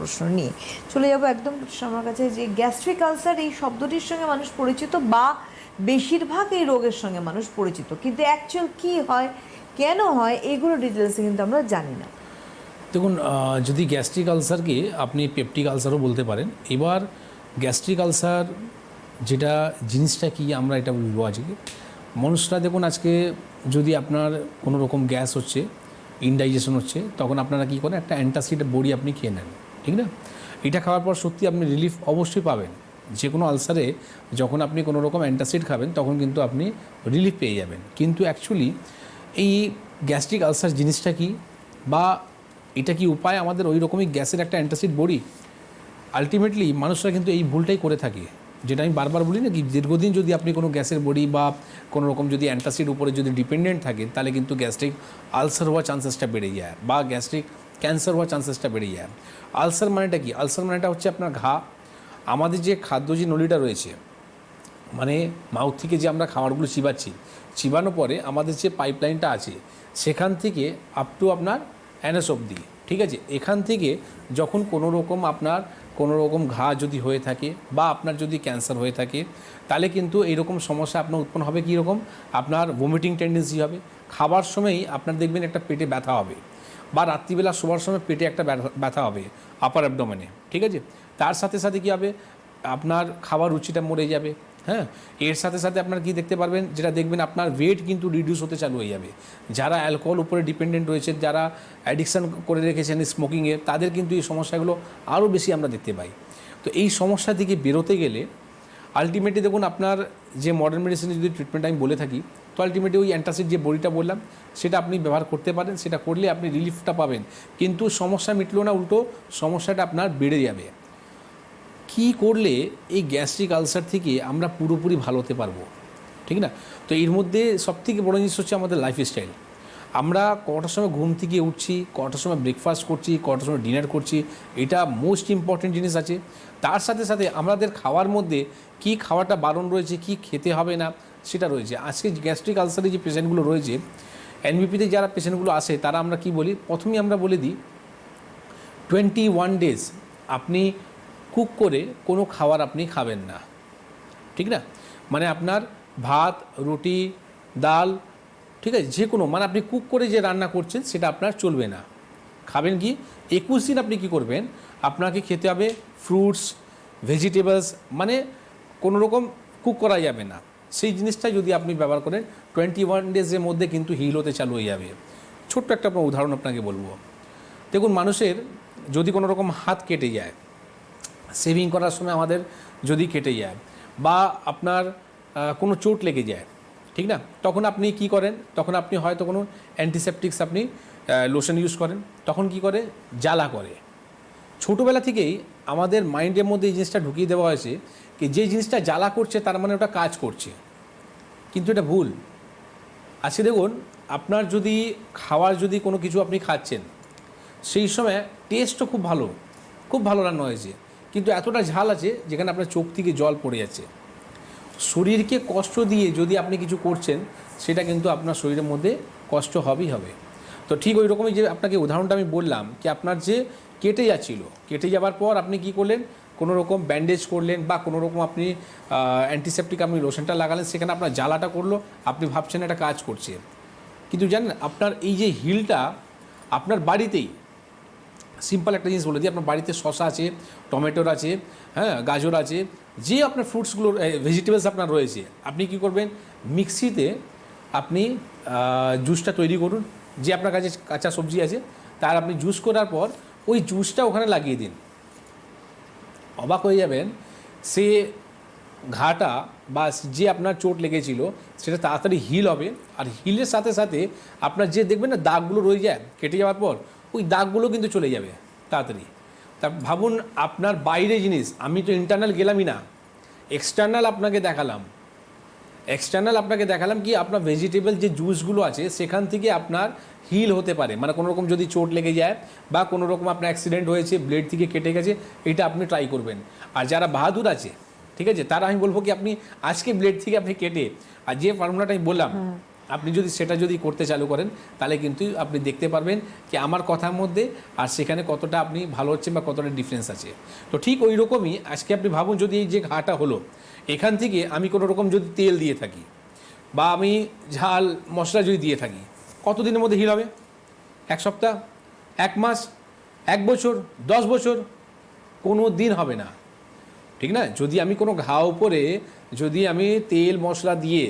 প্রশ্ন নিয়ে। চলে যাব একদম আমার কাছে, যে গ্যাস্ট্রিক আলসার এই শব্দটির সঙ্গে মানুষ পরিচিত বা বেশিরভাগ এই রোগের সঙ্গে মানুষ পরিচিত। কিন্তু অ্যাকচুয়াল কি হয়, কেন হয়, এগুলো ডিটেলসে কিন্তু আমরা জানি না। দেখুন যদি গ্যাস্ট্রিক আলসারকে আপনি পেপটিক আলসারও বলতে পারেন, এবার গ্যাস্ট্রিক আলসার যেটা জিনিসটা কি আমরা এটা বলব আজকে? মানুষরা দেখুন, আজকে যদি আপনার কোনো রকম গ্যাস হচ্ছে ইনডাইজেশন হচ্ছে, তখন আপনারা কী করেন, একটা অ্যান্টাসিড বড়ি আপনি খেয়ে নেন। ঠিক না? এটা খাওয়ার পর সত্যি আপনি রিলিফ অবশ্যই পাবেন। যে কোনো আলসারে যখন আপনি কোনো রকম অ্যান্টাসিড খাবেন, তখন কিন্তু আপনি রিলিফ পেয়ে যাবেন। কিন্তু অ্যাকচুয়ালি এই গ্যাস্ট্রিক আলসার জিনিসটা কি? বা এটা কি উপায়? আমাদের ওই রকমই গ্যাসের একটা অ্যান্টাসিড বড়ি। আলটিমেটলি মানুষরা কিন্তু এই ভুলটাই করে থাকে। যেটা আমি বারবার বলি না কি, দীর্ঘদিন যদি আপনি কোনো গ্যাসের বড়ি বা কোনো রকম যদি অ্যান্টাসিড উপরে যদি ডিপেন্ডেন্ট থাকেন তাহলে কিন্তু গ্যাস্ট্রিক আলসার হওয়ার চান্সেসটা বেড়ে যায়। বা গ্যাস্ট্রিক ক্যান্সার হওয়ার চান্সেসটা বেড়ে যায়। আলসার মানেটা কি? আলসার মানেটা হচ্ছে আপনার ঘা। আমাদের যে খাদ্য যে নলিটা রয়েছে মানে মাউথ থেকে যে আমরা খাবারগুলো চিবাচ্ছি, চিবানোর পরে আমাদের যে পাইপলাইনটা আছে, সেখান থেকে আপ টু আপনার অ্যানাস অবধি, ঠিক আছে? এখান থেকে যখন কোনো রকম আপনার, কোনো রকম ঘা যদি হয়ে থাকে বা আপনার যদি ক্যান্সার হয়ে থাকে, তাহলে কিন্তু এইরকম সমস্যা আপনার উৎপন্ন হবে কী রকম আপনার ভমিটিং টেন্ডেন্সি হবে। খাবার সময়ই আপনার দেখবেন একটা পেটে ব্যথা হবে। বা রাত্রিবেলা শোবার সময় পেটে একটা ব্যথা- হবে আপার অ্যাবডোমেনে ঠিক আছে? তার সাথে সাথে কী হবে? আপনার খাবার রুচিটা মরে যাবে হ্যাঁ? এর সাথে সাথে আপনার কি দেখতে পারবেন? যেটা দেখবেন আপনার ওয়েট কিন্তু রিডিউস হতে চালু হয়ে যাবে। যারা অ্যালকোহল উপরে ডিপেন্ডেন্ট রয়েছে, যারা অ্যাডিকশান করে রেখেছেন স্মোকিংয়ে তাদের কিন্তু এই সমস্যাগুলো আরও বেশি আমরা দেখতে পাই। তো এই সমস্যা থেকে বেরোতে গেলে আলটিমেটলি দেখুন, আপনার যে মডার্ন মেডিসিনের যদি ট্রিটমেন্ট আমি বলে থাকি, তো আলটিমেটলি ওই অ্যান্টাসিড যে বড়িটা বললাম, সেটা আপনি ব্যবহার করতে পারেন, সেটা করলে আপনি রিলিফটা পাবেন। কিন্তু সমস্যা মিটলো না, উল্টো সমস্যাটা আপনার বেড়ে যাবে। কি করলে এই গ্যাস্ট্রিক আলসার থেকে আমরা পুরোপুরি ভালো হতে পারব? ঠিক না? তো এর মধ্যে সবথেকে বড় জিনিস হচ্ছে আমাদের লাইফস্টাইল আমরা কটার সময় ঘুম থেকে উঠছি, কটার সময় ব্রেকফাস্ট করছি, কটার সময় ডিনার করছি, এটা মোস্ট ইম্পর্টেন্ট জিনিস আছে। তার সাথে সাথে আমাদের খাওয়ার মধ্যে কি খাওয়াটা বারণ রয়েছে, কি খেতে হবে না, সেটা রয়েছে। আজকে গ্যাস্ট্রিক আলসারে যে পেশেন্টগুলো রয়েছে এনবিপিতে যারা পেশেন্টগুলো আসে, তারা আমরা কি বলি? প্রথমেই আমরা বলে দিই টোয়েন্টি ওয়ান ডেজ আপনি কুক করে কোনো খাবার আপনি খাবেন না। ঠিক না? মানে আপনার ভাত, রুটি, ডাল ঠিক আছে? যে কোনো মানে আপনি কুক করে যে রান্না করছেন, সেটা আপনার চলবে না। খাবেন কি? একুশ দিন আপনি কি করবেন? আপনাকে খেতে হবে ফ্রুটস ভেজিটেবলস মানে কোনো রকম কুক করা যাবে না। সেই জিনিসটা যদি আপনি ব্যবহার করেন টোয়েন্টি ওয়ান ডেজের মধ্যে কিন্তু হিল হতে চালু হয়ে যাবে। ছোট্ট একটা আপনার উদাহরণ আপনাকে বলব। দেখুন, মানুষের যদি কোনো রকম হাত কেটে যায় সেভিং করার সময় আমাদের যদি কেটে যায়, বা আপনার কোনো চোট লেগে যায় ঠিক না? তখন আপনি কি করেন? তখন আপনি হয়তো কোনো অ্যান্টিসেপটিক্স আপনি লোশন ইউজ করেন। তখন কি করে? জ্বালা করে। ছোটোবেলা থেকেই আমাদের মাইন্ডের মধ্যে এই জিনিসটা ঢুকিয়ে দেওয়া হয়েছে কি যে জিনিসটা জ্বালা করছে তার মানে ওটা কাজ করছে। কিন্তু এটা ভুল। আজকে দেখুন, আপনার যদি খাওয়ার যদি কোনো কিছু আপনি খাচ্ছেন, সেই সময় টেস্টও খুব ভালো। খুব ভালো রান্না হয়েছে। কিন্তু এতটা ঝাল আছে যেখানে আপনার চোখ থেকে জল পড়ে যাচ্ছে। শরীরকে কষ্ট দিয়ে যদি আপনি কিছু করছেন, সেটা কিন্তু আপনার শরীরের মধ্যে কষ্ট হবেই হবে। তো ঠিক ওই রকমই যে আপনাকে উদাহরণটা আমি বললাম কি আপনার যে কেটে যাচ্ছিল, কেটে যাওয়ার পর আপনি কি করলেন? কোনো রকম ব্যান্ডেজ করলেন বা কোনো রকম আপনি অ্যান্টিসেপটিক আপনি লোশনটা লাগালেন, সেখানে আপনার জ্বালাটা করল, আপনি ভাবছেন একটা কাজ করছে। কিন্তু জানেন, আপনার এই যে হিলটা আপনার বাড়িতেই সিম্পল একটা জিনিস বলে দিই, আপনার বাড়িতে শশা আছে, টমেটোর আছে হ্যাঁ গাজর আছে, যে আপনার ফ্রুটসগুলো ভেজিটেবলস আপনার রয়েছে, আপনি কি করবেন? মিক্সিতে আপনি জুসটা তৈরি করুন, যে আপনার কাছে কাঁচা সবজি আছে, তার আপনি জুস করার পর ওই জুসটা ওখানে লাগিয়ে দিন। অবাক হয়ে যাবেন, সে ঘাটা বা যে আপনার চোট লেগেছিল, সেটা তাড়াতাড়ি হিল হবে, আর হিলের সাথে সাথে আপনার যে দেখবেন না দাগগুলো রয়ে যায়, কেটে যাওয়ার পর ওই দাগগুলো কিন্তু চলে যাবে, তাড়াতাড়ি। তা ভাবুন, আপনার বাইরে জিনিস, আমি তো ইন্টারনাল গেলামই না। এক্সটার্নাল আপনাকে দেখালাম। এক্সটার্নাল আপনাকে দেখালাম কি, আপনার ভেজিটেবল যে জুসগুলো আছে, সেখান থেকে আপনার হিল হতে পারে। মানে কোনো রকম যদি চোট লেগে যায় বা কোনো রকম আপনার অ্যাক্সিডেন্ট হয়েছে ব্লেড থেকে কেটে গেছে, এটা আপনি ট্রাই করবেন। আর যারা বাহাদুর আছে, ঠিক আছে, তারা আমি বলব কি, আপনি আজকে ব্লেড থেকে আপনি কেটে, আর যে ফর্মুলাটা আমি বললাম আপনি যদি সেটা যদি করতে চালু করেন, তাহলে কিন্তু আপনি দেখতে পারবেন যে আমার কথার মধ্যে আর সেখানে কতটা আপনি ভালো হচ্ছে বা কতটা ডিফারেন্স আছে। তো ঠিক ওই রকমই আজকে আপনি ভাবুন যদি এই যে ঘাটা হলো, এখান থেকে আমি কোনো রকম যদি তেল দিয়ে থাকি বা আমি ঝাল, মশলা যদি দিয়ে থাকি, কতদিনের মধ্যে হিল হবে? এক সপ্তাহ? এক মাস? এক বছর? দশ বছর? কোনো দিন হবে না। ঠিক না? যদি আমি কোনো ঘা উপরে যদি আমি তেল, মশলা দিয়ে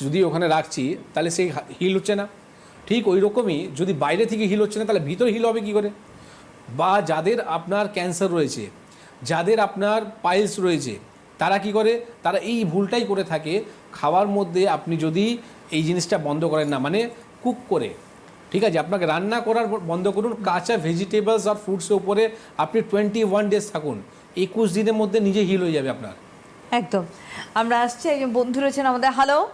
যদি ওখানে রাখছি, তাহলে সেই হিল হচ্ছে না। ঠিক ওই রকমই যদি বাইরে থেকে হিল হচ্ছে না, তাহলে ভিতরে হিল হবে কী করে? বা যাদের আপনার ক্যান্সার রয়েছে, যাদের আপনার পাইলস রয়েছে, তারা কি করে? তারা এই ভুলটাই করে থাকে, খাওয়ার মধ্যে আপনি যদি এই জিনিসটা বন্ধ করেন না মানে কুক করে। ঠিক আছে, আপনাকে রান্না করার বন্ধ করুন, কাঁচা ভেজিটেবলস আর ফ্রুটসের উপরে আপনি টোয়েন্টি ওয়ান ডেজ থাকুন। একুশ দিনের মধ্যে নিজে হিল হয়ে যাবে আপনার। একদম। আমরা আসছি, একজন বন্ধু রয়েছেন আমাদের। হ্যালো